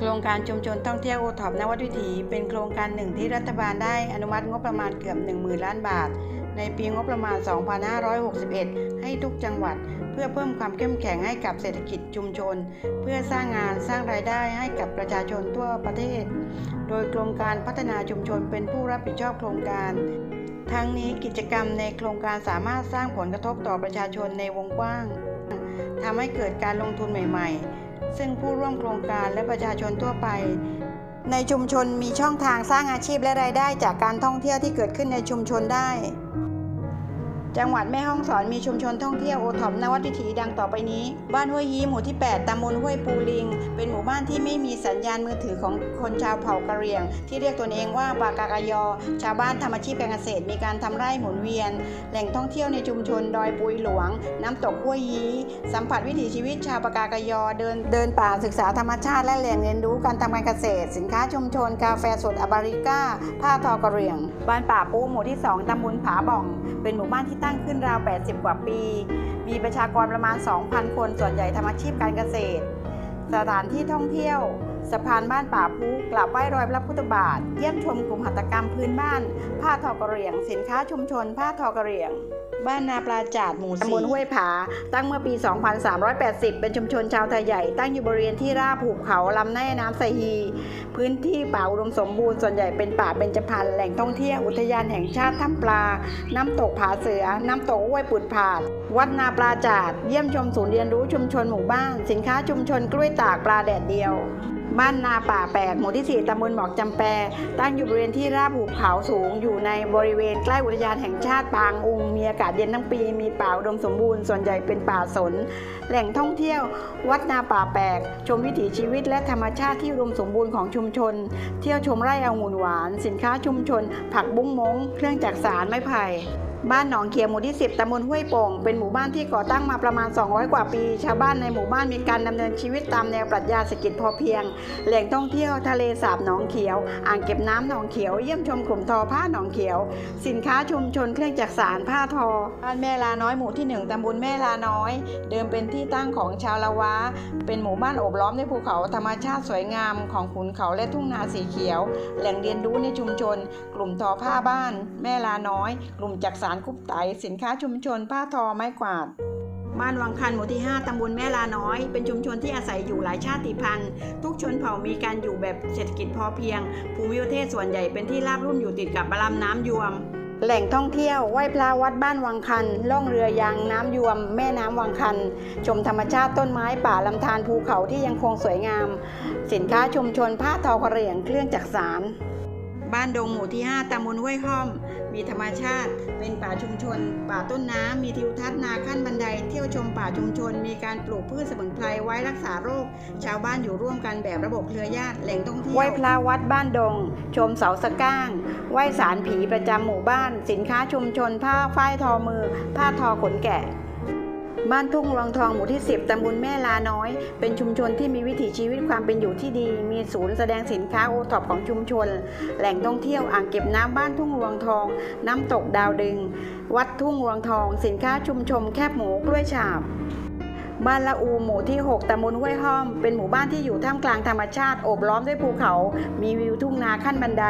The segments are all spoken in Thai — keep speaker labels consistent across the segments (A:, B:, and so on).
A: โครงการชุมชนท่องเที่ยวโอท็อปนวัดวิถีเป็นโครงการหนึ่งที่รัฐบาลได้อนุมัติงบประมาณเกือบ 10,000 ล้านบาท ในปีงบประมาณ 2561 ให้ทุกจังหวัด เพื่อเพิ่มความเข้มแข็งให้กับเศรษฐกิจชุมชน เพื่อสร้างงานสร้างรายได้ให้กับประชาชนทั่วประเทศ โดยกรมการพัฒนาชุมชนเป็นผู้รับผิดชอบโครงการทั้งนี้กิจกรรมในโครงการสามารถสร้างผลกระทบต่อประชาชนในวงกว้างทำให้เกิดการลงทุนใหม่ ๆ ซึ่งผู้ร่วมโครงการและประชาชนทั่วไป ในชุมชนมีช่องทางสร้างอาชีพและรายได้จากการท่องเที่ยวที่เกิดขึ้นในชุมชนได้ จังหวัดแม่ฮ่องสอนมีชุมชนท่องเที่ยวโอท็อปนวัดวิถีดังต่อไปนี้ บ้านห้วยยีหมู่ที่ 8ตำบลห้วยปูลิง เป็นหมู่บ้านที่ไม่มีสัญญาณมือถือของคนชาวเผ่ากะเหรี่ยง ที่เรียกตนเองว่าปากากายอ ชาวบ้านทำอาชีพการเกษตรมีการทำไร่หมุนเวียน แหล่งท่องเที่ยวในชุมชนดอยปุยหลวง น้ำตกห้วยยีสัมผัสวิถีชีวิตชาวปากากายอเดินเดินป่าศึกษาธรรมชาติและแหล่งเรียนรู้การทำการเกษตร สินค้าชุมชน กาแฟสดอาบาริก้าผ้าทอกะเหรี่ยง บ้านป่าปูหมู่ที่ 2ตำบลผาบ่อง เป็นหมู่บ้านที่ตั้งขึ้นราว 80 กว่าปี มีประชากรประมาณ 2,000 คน ส่วนใหญ่ทำอาชีพการเกษตร สถานที่ท่องเที่ยว สะพานบ้านป่าพูกราบไหว้รอยพระพุทธบาท เยี่ยมชมกลุ่มหัตถกรรมพื้นบ้าน ผ้าทอกะเหรี่ยง สินค้าชุมชน ผ้าทอกะเหรี่ยง บ้านนาปลาจาดหมู่ตำบลห้วยผา ตั้งเมื่อปี 2380 เป็นชุมชนชาวไทยใหญ่ ตั้งอยู่บริเวณที่ราบหุบเขาลำแม่น้ำไซฮี พื้นที่ป่าอุดมสมบูรณ์ ส่วนใหญ่เป็นป่าเบญจพรรณ แหล่งท่องเที่ยว อุทยานแห่งชาติถ้ำปลา น้ำตกผาเสือ น้ำตกห้วยปุดผาด วัดนาปลาจาด เยี่ยมชมศูนย์เรียนรู้ชุมชนหมู่บ้าน สินค้าชุมชนกล้วยตากปลาแดดเดียว บ้านนาป่าแปกหมู่ที่ 4ตำบลหมอกจำแปตั้งอยู่บริเวณที่ราบหุบเขาสูง อยู่ในบริเวณใกล้อุทยานแห่งชาติปางอุง มีอากาศเย็นทั้งปี มีป่าอุดมสมบูรณ์ ส่วนใหญ่เป็นป่าสน แหล่งท่องเที่ยว วัดนาป่าแปกชมวิถีชีวิตและธรรมชาติที่อุดมสมบูรณ์ของชุมชน เที่ยวชมไร่องุ่นหวาน สินค้าชุมชน ผักบุ้งมง เครื่องจักสารไม้ไผ่ บ้านหนองเขียวหมู่ที่ 10ตำบลห้วยโป่ง เป็นหมู่บ้านที่ก่อตั้งมาประมาณ 200 กว่าปี ชาวบ้านในหมู่บ้านมีการดำเนินชีวิตตามแนวปรัชญาเศรษฐกิจพอเพียง แหล่งท่องเที่ยวทะเลสาบหนองเขียว อ่างเก็บน้ำหนองเขียว เยี่ยมชมกลุ่มทอผ้าหนองเขียว สินค้าชุมชนเครื่องจักสารผ้าทอ บ้านแม่ลาน้อยหมู่ที่ 1ตำบลแม่ลาน้อย เดิมเป็นที่ตั้งของชาวละวะเป็นหมู่บ้านโอบล้อมด้วยภูเขาธรรมชาติสวยงามของขุนเขาและทุ่งนาสีเขียว แหล่งเรียนรู้ในชุมชน กลุ่มทอผ้าบ้าน แม่ลาน้อย กลุ่มจักสารคุปไตสินค้าชุมชน ผ้าทอไม้กวาด บ้านวังคันหมู่ที่ 5 ตำบลแม่ลาน้อย เป็นชุมชนที่อาศัยอยู่หลายชาติพันธุ์ ทุกชนเผ่ามีการอยู่แบบเศรษฐกิจพอเพียง ภูมิประเทศส่วนใหญ่เป็นที่ราบรุ่มอยู่ติดกับลำน้ำยวม แหล่งท่องเที่ยวไหว้พระวัดบ้านวังคัน ล่องเรือยางน้ำยวม แม่น้ำวังคัน ชมธรรมชาติต้นไม้ป่าลำธารภูเขาที่ยังคงสวยงาม สินค้าชุมชนผ้าทอกระเหรี่ยงเครื่องจักสารบ้านดงหมู่ที่ 5ตำบลห้วยห้อม มีธรรมชาติ เป็นป่าชุมชน ป่าต้นน้ำ มีทิวทัศน์นาขั้นบันได เที่ยวชมป่าชุมชน มีการปลูกพืชสมุนไพรไว้รักษาโรค ชาวบ้านอยู่ร่วมกันแบบระบบเครือญาติ แหล่งท่องเที่ยว ไหว้พระวัดบ้านดง ชมเสาสะก้าง ไหว้สารผีประจำหมู่บ้าน สินค้าชุมชน ผ้าฝ้ายทอมือ ผ้าทอขนแกะ บ้านทุ่งรองทองหมู่ที่ 10 ตำบลแม่ลาน้อย เป็นชุมชนที่มีวิถีชีวิตความเป็นอยู่ที่ดี มีศูนย์แสดงสินค้าโอท็อปของชุมชน แหล่งท่องเที่ยวอ่างเก็บน้ำบ้านทุ่งรวงทอง น้ำตกดาวดึง วัดทุ่งรวงทอง สินค้าชุมชนแคบหมูกล้วยฉาบ บ้านละอูหมู่ที่ 6ตำบลห้วยห้อม เป็นหมู่บ้านที่อยู่ท่ามกลางธรรมชาติโอบล้อมด้วยภูเขา มีวิวทุ่งนาขั้นบันได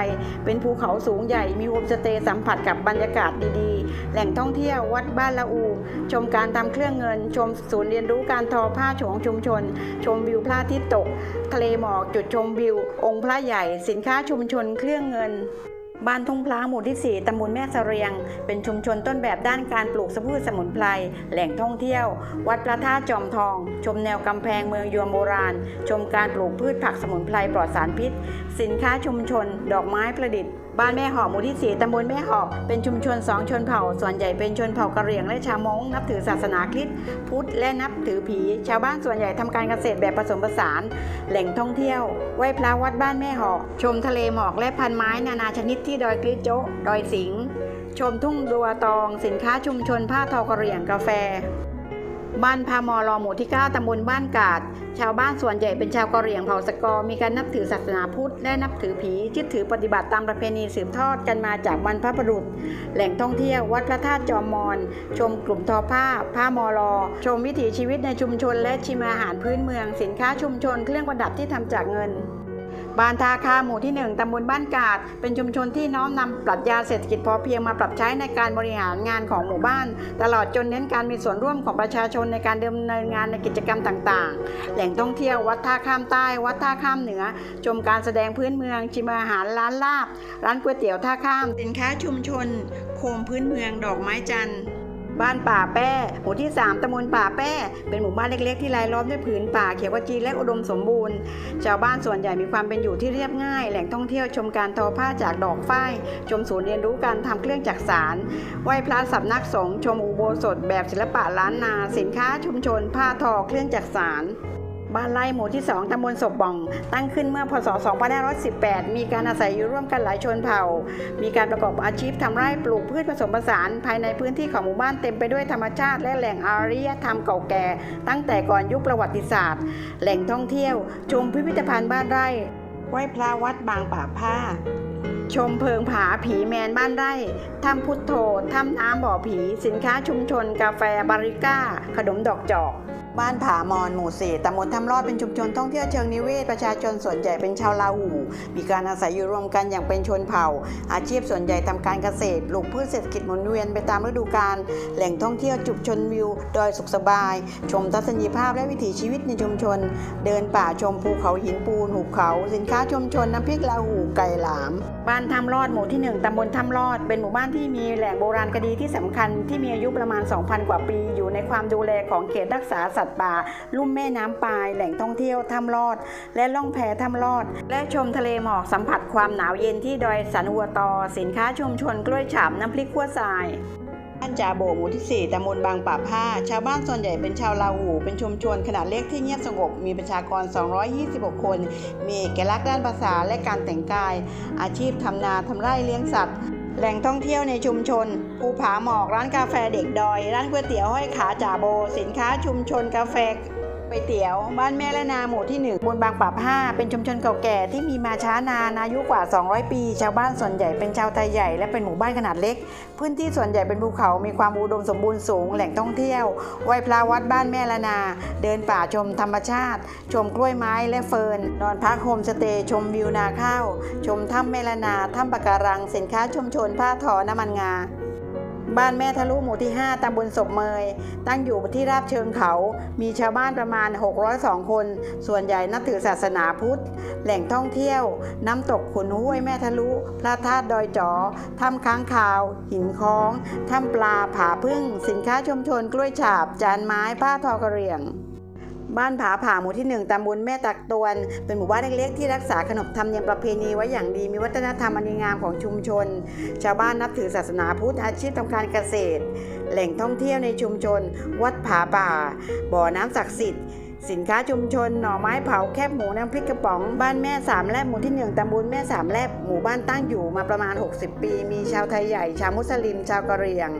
A: เป็นภูเขาสูงใหญ่ มีโฮมสเตย์สัมผัสกับบรรยากาศดีๆ แหล่งท่องเที่ยววัดบ้านละอู ชมการทำเครื่องเงิน ชมศูนย์เรียนรู้การทอผ้าของชุมชน ชมวิวพระอาทิตย์ตก ทะเลหมอกจุดชมวิว องค์พระใหญ่ สินค้าชุมชนเครื่องเงิน บ้านทุ่งพลาหมู่ที่ 4ตำบลแม่เสรียง เป็นชุมชนต้นแบบด้านการปลูกสมุนสมุนไพร แหล่งท่องเที่ยว วัดพระธาตุจอมทอง ชมแนวกำแพงเมืองยวมโบราณ ชมการปลูกพืชผักสมุนไพรปลอดสารพิษ สินค้าชุมชน ดอกไม้ประดิษฐ์ บ้านแม่หอหมู่ที่ 4ตำบลแม่หอเป็นชุมชนสองชนเผ่า ส่วนใหญ่เป็นชนเผ่ากะเหรี่ยงและชาวมงนับถือศาสนาคริสต์พุทธและนับถือผี ชาวบ้านส่วนใหญ่ทำการเกษตรแบบผสมผสาน แหล่งท่องเที่ยวไหว้พระวัดบ้านแม่หอกชมทะเลหมอกและพันไม้นานาชนิดที่ดอยกริโจะดอยสิงชมทุ่งดัวตอง สินค้าชุมชนผ้าทอกะเหรี่ยงกาแฟ บ้านพามอลอหมู่ที่ 9 ตำบลบ้านกาด ชาวบ้านส่วนใหญ่เป็นชาวกะเหรี่ยงเผ่าสกอ มีการนับถือศาสนาพุทธ และนับถือผียึดถือปฏิบัติตามประเพณีสืบทอดกันมาจากบรรพบุรุษ แหล่งท่องเที่ยววัดพระธาตุจอมมอน ชมกลุ่มทอผ้า ผ้ามอลอชมวิถีชีวิตในชุมชนและชิมอาหารพื้นเมือง สินค้าชุมชน เครื่องประดับที่ทำจากเงิน บ้านท่าคาหมู่ที่ 1ตำบลบ้านกาด เป็นชุมชนที่น้อมนำปรัชญาเศรษฐกิจพอเพียงมาปรับใช้ในการบริหารงานของหมู่บ้าน ตลอดจนเน้นการมีส่วนร่วมของประชาชนในการดำเนินงานในกิจกรรมต่างๆ แหล่งท่องเที่ยววัดท่าข้ามใต้ วัดท่าข้ามเหนือ ชมการแสดงพื้นเมือง ชิมอาหารร้านลาบ ร้านก๋วยเตี๋ยวท่าข้าม สินค้าชุมชน โคมพื้นเมืองดอกไม้จันทร์ บ้านป่าแป้หมู่ที่ 3ตำบลป่าแป้ เป็นหมู่บ้านเล็กๆ ที่รายล้อมด้วยผืนป่าเขียวขจีและอุดมสมบูรณ์ ชาวบ้านส่วนใหญ่มีความเป็นอยู่ที่เรียบง่าย แหล่งท่องเที่ยวชมการทอผ้าจากดอกฝ้าย ชมศูนย์เรียนรู้การทำเครื่องจักสารไหว้พระสำนักสงฆ์ชมอุโบสถแบบศิลปะล้านนา สินค้าชุมชน ผ้าทอเครื่องจักสาร บ้านไร่หมู่ที่ 2ตำบลศพบ่อง ตั้งขึ้นเมื่อพศ 2518 มีการอาศัยอยู่ร่วมกันหลายชนเผ่า มีการประกอบอาชีพทำไร่ปลูกพืชผสมผสาน ภายในพื้นที่ของหมู่บ้านเต็มไปด้วยธรรมชาติและแหล่งอารยธรรมเก่าแก่ ตั้งแต่ก่อนยุคประวัติศาสตร์ แหล่งท่องเที่ยว ชมพิพิธภัณฑ์บ้านไร่ไหว้พระวัดบางป่าผ้าชมเพิงผาผีแมนบ้านไร่ถ้ำพุทโธถ้ำน้ำบ่อผี สินค้าชุมชน กาแฟบาริก้า ขนมดอกจอก บ้านผามอนหมู่สี่ตำบลทำรอดเป็นชุมชนท่องเที่ยวเชิงนิเวศประชาชนส่วนใหญ่เป็นชาวลาหู มีการอาศัยอยู่รวมกันอย่างเป็นชนเผ่า อาชีพส่วนใหญ่ทำการเกษตรปลูกพืชเศรษฐกิจหมุนเวียนไปตามฤดูกาลแหล่งท่องเที่ยวจุดชนวิวดอยสุขสบาย ชมทัศนียภาพและวิถีชีวิตในชุมชน เดินป่าชมภูเขาหินปูนหุบเขา สินค้าชุมชนน้ำพริกลาหูไก่หลาม บ้านทำรอดหมู่ที่หนึ่งตำบลทำรอด เป็นหมู่บ้านที่มีแหล่งโบราณคดีที่สำคัญที่มีอายุประมาณ 2,000 กว่าปี อยู่ในความดูแลของเขตรักษาสัตว์ป่า ลุ่มแม่น้ำปาย แหล่งท่องเที่ยวถ้ำรอด และล่องแพถ้ำรอด และชมทะเลหมอกสัมผัสความหนาวเย็นที่ดอยสันหัวตอ สินค้าชุมชนกล้วยฉาบน้ำพริกขั่วทรายบ้านจาโบหมู่ที่ 4ตำบลบางป่าผ้า ชาวบ้านส่วนใหญ่เป็นชาวลาหู เป็นชุมชนขนาดเล็กที่เงียบสงบ มีประชากร 226 คน มีเอกลักษณ์ด้านภาษาและการแต่งกาย อาชีพทำนาทำไร่เลี้ยงสัตว์ แหล่งท่องเที่ยวในชุมชน ภูผาหมอก ร้านกาแฟเด็กดอย ร้านก๋วยเตี๋ยวห้อยขาจ่าโบ สินค้าชุมชนกาแฟ ก๋วยเตี๋ยว บ้านแม่และนาหมู่ที่ 1บนบางปราบ5เป็นชุมชนเก่าแก่ที่มีมาช้านานอายุกว่า 200 ปี ชาวบ้านส่วนใหญ่เป็นชาวไทยใหญ่และเป็นหมู่บ้านขนาดเล็ก พื้นที่ส่วนใหญ่เป็นภูเขา มีความอุดมสมบูรณ์สูง แหล่งท่องเที่ยวไหว้พระวัดบ้านแม่ละนา เดินป่าชมธรรมชาติ ชมกล้วยไม้และเฟิร์น นอนพักโฮมสเตย์ชมวิวนาข้าว ชมถ้ำแม่ละนา ถ้ำปะการัง สินค้าชุมชนผ้าทอน้ำมันงา บ้านแม่ทะลุหมู่ที่ 5ตำบลศพเมย ตั้งอยู่ที่ราบเชิงเขา มีชาวบ้านประมาณ 602 คน ส่วนใหญ่นับถือศาสนาพุทธ แหล่งท่องเที่ยว น้ำตกขุนห้วยแม่ทะลุ พระธาตุดอยจอถ้ำค้างคาว หินคล้องถ้ำปลาผาพึ่ง สินค้าชุมชนกล้วยฉาบ จานไม้ผ้าทอกระเรียง บ้านผาผ่าหมู่ที่ 1ตำบลแม่ตักตวน เป็นหมู่บ้านเล็กๆที่รักษาขนบธรรมเนียมประเพณีไว้อย่างดี มีวัฒนธรรมอันดีงามของชุมชน ชาวบ้านนับถือศาสนาพุทธอาชีพทำการเกษตร แหล่งท่องเที่ยวในชุมชน วัดผาป่า บ่อน้ำศักดิ์สิทธิ์ สินค้าชุมชน หน่อไม้เผาแคบหมูน้ำพริกกระป๋อง บ้านแม่สามแลบหมู่ที่หนึ่งตำบลแม่สามแลบหมู่บ้านตั้งอยู่มาประมาณ 60 ปี มีชาวไทยใหญ่ ชาวมุสลิม ชาวกะเหรี่ยง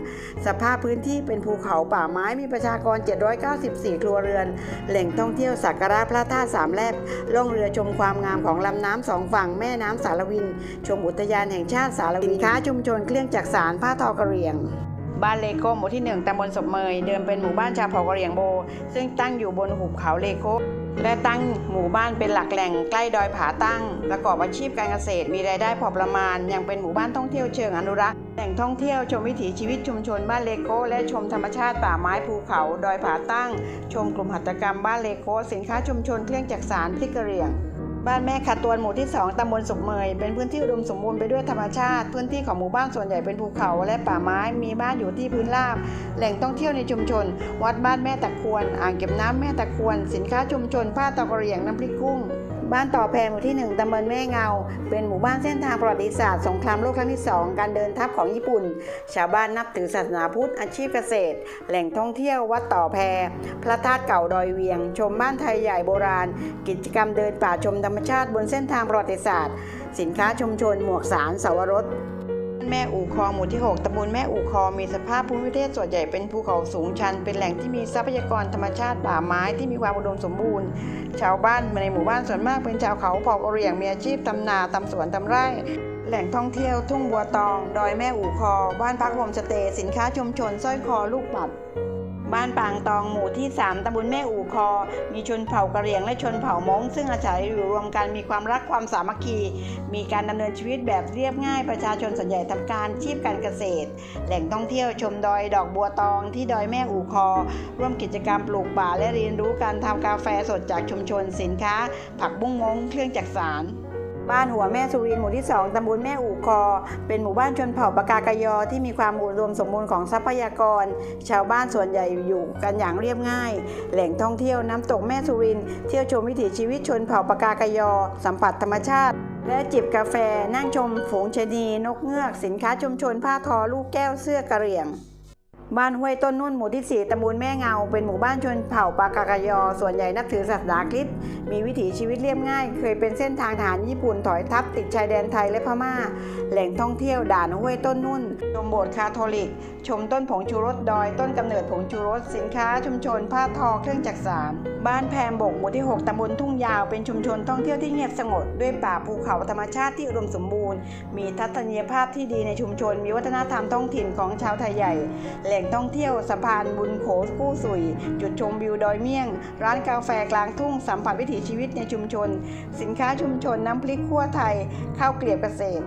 A: สภาพพื้นที่เป็นภูเขาป่าไม้มีประชากร 794 ครัวเรือน แหล่งท่องเที่ยวสักการะพระธาตุสามแลบล่องเรือชมความงามของลำน้ำสองฝั่งแม่น้ำสารวิน ชมอุทยานแห่งชาติสารวินสินค้าชุมชนเครื่องจักสารผ้าทอกะเหรี่ยง บ้านเลโก้หมู่ที่ 1ตำบลศพเมย เดิมเป็นหมู่บ้านชาวเผ่ากะเหรี่ยงโบ ซึ่งตั้งอยู่บนหุบเขาเลโก้และตั้งหมู่บ้านเป็นหลักแหล่งใกล้ดอยผาตั้ง ประกอบอาชีพการเกษตร มีรายได้พอประมาณ ยังเป็นหมู่บ้านท่องเที่ยวเชิงอนุรักษ์ แหล่งท่องเที่ยวชมวิถีชีวิตชุมชนบ้านเลโก้และชมธรรมชาติป่าไม้ภูเขา ดอยผาตั้ง ชมกลุ่มหัตถกรรมบ้านเลโก้สินค้าชุมชนเครื่องจักสารพริกกะเหรี่ยง บ้านแม่ขัดตวนหมู่ที่ 2ตำบลสุกเมย เป็นพื้นที่อุดมสมบูรณ์ไปด้วยธรรมชาติ พื้นที่ของหมู่บ้านส่วนใหญ่เป็นภูเขาและป่าไม้ มีบ้านอยู่ที่พื้นราบ แหล่งท่องเที่ยวในชุมชน วัดบ้านแม่ตะควร อ่างเก็บน้ำแม่ตะควร สินค้าชุมชน ผ้าตะกเรียงน้ำพริกกุ้ง บ้านต่อแพรหมู่ที่ 1ตำบลแม่เงา เป็นหมู่บ้านเส้นทางประวัติศาสตร์สงครามโลกครั้งที่ 2 การเดินทัพของญี่ปุ่น ชาวบ้านนับถือศาสนาพุทธอาชีพเกษตร แหล่งท่องเที่ยววัดต่อแพร พระธาตุเก่าดอยเวียง ชมบ้านไทยใหญ่โบราณ กิจกรรมเดินป่าชมธรรมชาติบนเส้นทางประวัติศาสตร์ สินค้าชุมชนหมวกสารสาวรส แม่อู่คอหมู่ที่ 6ตำบลแม่อู่คอมีสภาพภูมิประเทศส่วนใหญ่เป็นภูเขาสูงชัน เป็นแหล่งที่มีทรัพยากรธรรมชาติป่าไม้ที่มีความอุดมสมบูรณ์ ชาวบ้านในหมู่บ้านส่วนมากเป็นชาวเขาเผ่ากะเหรี่ยงมีอาชีพทำนาทำสวนทำไร่แหล่งท่องเที่ยวทุ่งบัวตอง ดอยแม่อู่คอ บ้านพักโฮมสเตย์สินค้าชุมชนสร้อยคอลูกปัด บ้านปางตองหมู่ที่ 3ตำบลแม่อู่คอ มีชนเผ่ากะเหรี่ยงและชนเผ่ามงซึ่งอาศัยอยู่รวมกันมีความรักความสามัคคี มีการดำเนินชีวิตแบบเรียบง่าย ประชาชนส่วนใหญ่ทำการชีพการเกษตร แหล่งท่องเที่ยวชมดอยดอกบัวตองที่ดอยแม่อู่คอ ร่วมกิจกรรมปลูกป่าและเรียนรู้การทำกาแฟสดจากชุมชนสินค้า ผักบุ้งมงเครื่องจักสาน บ้านหัวแม่สุรินหมู่ที่ 2 ตำบลแม่อู่คอ เป็นหมู่บ้านชนเผ่าปากากยอที่มีความอุดมสมบูรณ์ของทรัพยากร ชาวบ้านส่วนใหญ่อยู่กันอย่างเรียบง่าย แหล่งท่องเที่ยวน้ำตกแม่สุริน เที่ยวชมวิถีชีวิตชนเผ่าปากากยอ สัมผัสธรรมชาติและจิบกาแฟนั่งชมฝูงชะนี นกเงือกสินค้าชุมชนผ้าทอลูกแก้วเสื้อกระเหรี่ยง บ้านห้วยต้นนุ่นหมู่ที่ 4ตำบลแม่เงา เป็นหมู่บ้านชนเผ่าปากากยอ ส่วนใหญ่นับถือศาสนาคริสต์ มีวิถีชีวิตเรียบง่าย เคยเป็นเส้นทางทหารญี่ปุ่นถอยทัพติดชายแดนไทยและพม่า แหล่งท่องเที่ยวด่านห้วยต้นนุ่น ชมโบสถ์คาทอลิก ชมต้นผงชูรสดอย ต้นกำเนิดผงชูรส สินค้าชุมชน ผ้าทอ เครื่องจักสาน บ้านแพมบกหมู่ที่ 6ตำบลทุ่งยาว เป็นชุมชนท่องเที่ยวที่เงียบสงบ ด้วยป่าภูเขาธรรมชาติที่อุดมสมบูรณ์ มีทัศนียภาพที่ดีในชุมชน มีวัฒนธรรมท้องถิ่นของชาวไทยใหญ่แหล่ล่งท่องเที่ยวสะพานบุญโขกู้สุย จุดชมวิวดอยเมี่ยง ร้านกาแฟกลางทุ่งสัมผัสวิถีชีวิตในชุมชน สินค้าชุมชนน้ำพริกขั่วไทยข้าวเกลียบเกษตร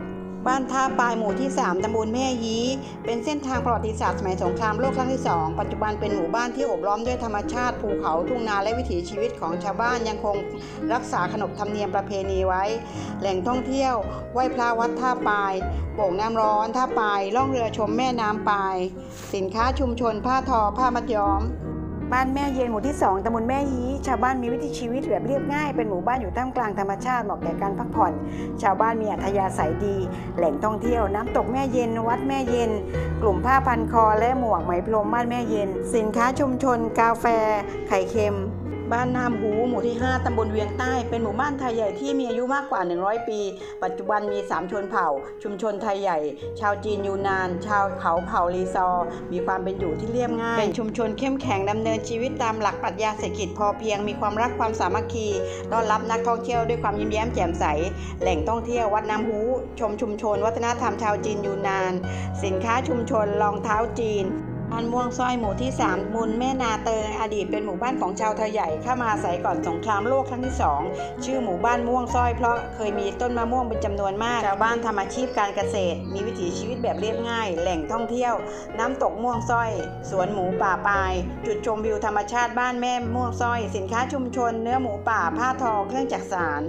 A: บ้านท่าปลายหมู่ที่ 3 ตำบลแม่ยี้ เป็นเส้นทางประวัติศาสตร์สมัยสงครามโลกครั้งที่ 2 ปัจจุบันเป็นหมู่บ้านที่โอบล้อมด้วยธรรมชาติภูเขาทุ่งนาและวิถีชีวิตของชาวบ้านยังคงรักษาขนบธรรมเนียมประเพณีไว้ แหล่งท่องเที่ยวไหว้พระวัดท่าปลายโป่งน้ำร้อนท่าปลายล่องเรือชมแม่น้ำปลาย สินค้าชุมชนผ้าทอผ้ามัดย้อม บ้านแม่เย็นหมู่ที่ 2ตำบลแม่ยีชาวบ้านมีวิถีชีวิตแบบเรียบง่าย เป็นหมู่บ้านอยู่ท่ามกลางธรรมชาติเหมาะแก่การพักผ่อน ชาวบ้านมีอัธยาศัยดี แหล่งท่องเที่ยว น้ำตกแม่เย็น วัดแม่เย็น กลุ่มผ้าพันคอและหมวกไหมพรมบ้านแม่เย็น สินค้าชุมชน กาแฟ ไข่เค็ม บ้านนามหูหมู่ที่ 5 ตำบลเวียงใต้ เป็นหมู่บ้านไทยใหญ่ที่มีอายุมากกว่า 100 ปี ปัจจุบันมี 3 ชนเผ่า ชุมชนไทยใหญ่ ชาวจีนยูนาน ชาวเขาเผ่าลีซอร์มีความเป็นอยู่ที่เรียบง่าย เป็นชุมชนเข้มแข็งดำเนินชีวิตตามหลักปรัชญาเศรษฐกิจพอเพียง มีความรักความสามัคคี ต้อนรับนักท่องเที่ยวด้วยความยิ้มแย้มแจ่มใส แหล่งท่องเที่ยววัดน้ำหู ชมชุมชน วัฒนธรรมชาวจีนยูนาน สินค้าชุมชนรองเท้าจีน บ้านม่วงสร้อยหมู่ที่ 3มูลแม่นาเตยอดีตเป็นหมู่บ้านของชาวไทยใหญ่เข้ามาอาศัยก่อนสงครามโลกครั้งที่ 2 ชื่อหมู่บ้านม่วงสร้อยเพราะเคยมีต้นมะม่วงเป็นจำนวนมาก ชาวบ้านทำอาชีพการเกษตร มีวิถีชีวิตแบบเรียบง่าย แหล่งท่องเที่ยว น้ำตกม่วงสร้อย สวนหมูป่าปลาย จุดชมวิวธรรมชาติบ้านแม่ม่วงสร้อย สินค้าชุมชน เนื้อหมูป่าผ้าทอเครื่องจักสาน